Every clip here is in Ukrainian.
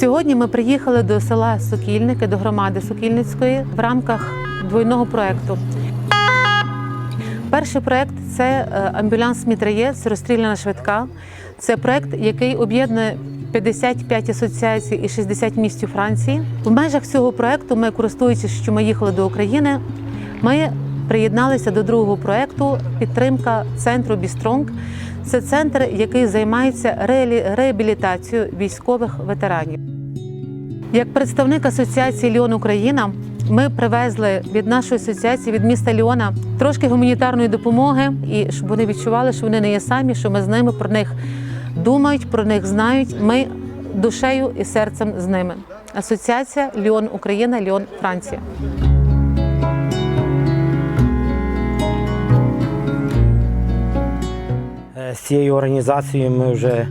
Сьогодні ми приїхали до села Сокільники, до громади Сокільницької в рамках двойного проєкту. Перший проєкт це е, амбулянс Мітраєць, розстріляна швидка. Це проєкт, який об'єднує 55 асоціацій і 60 міст у Франції. В межах цього проєкту ми, користуючись, що ми їхали до України, ми приєдналися до другого проєкту підтримка центру Бістронг. Це центр, який займається реабілітацією військових ветеранів. Як представник асоціації Ліон Україна, ми привезли від нашої асоціації від міста Ліона трошки гуманітарної допомоги, і щоб вони відчували, що вони не є самі, що ми з ними про них думають, про них знають. Ми душею і серцем з ними. Асоціація Ліон Україна, Ліон Франція. Цією організацією ми вже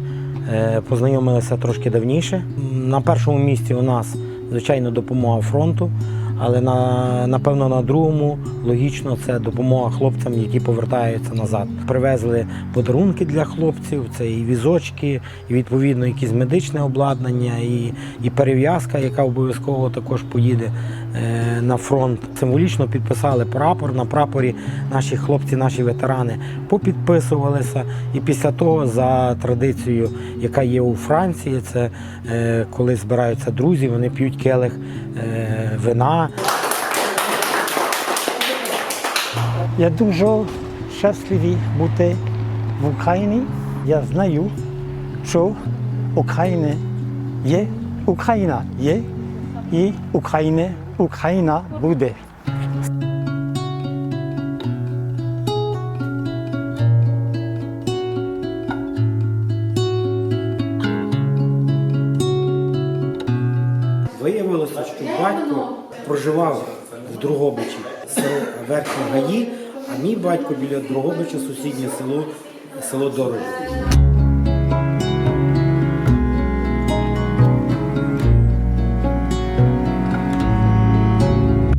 е, познайомилися трошки давніше. На першому місці у нас, звичайно, допомога фронту, але на, напевно на другому логічно це допомога хлопцям, які повертаються назад. Привезли подарунки для хлопців, це і візочки, і відповідно якісь медичне обладнання, і, і перев'язка, яка обов'язково також поїде е, на фронт. Символічно підписали прапор. На прапорі наші хлопці, наші ветерани попідписувалися. І після того, за традицією, яка є у Франції, це е, коли збираються друзі, вони п'ють келих е, вина. Я дуже щасливий бути в Україні. Я знаю, що Україна є, Україна є і Україна, Україна буде. Виявилося, що батько проживав в Дрогобичі, село Верхні Гаї, а мій батько біля Дрогобича, сусіднє село, село Дорожі.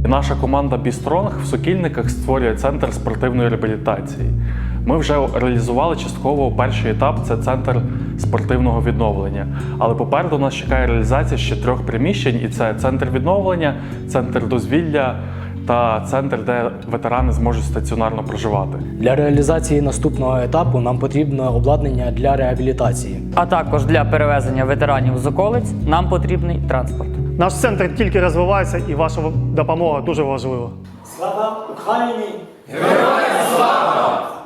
Наша команда Бістронг в Сокільниках створює центр спортивної реабілітації. Ми вже реалізували частково перший етап це центр спортивного відновлення. Але попереду нас чекає реалізація ще трьох приміщень: і це центр відновлення, центр дозвілля та центр, де ветерани зможуть стаціонарно проживати. Для реалізації наступного етапу нам потрібно обладнання для реабілітації. А також для перевезення ветеранів з околиць нам потрібний транспорт. Наш центр тільки розвивається і ваша допомога дуже важлива. Слава Україні! Героям слава!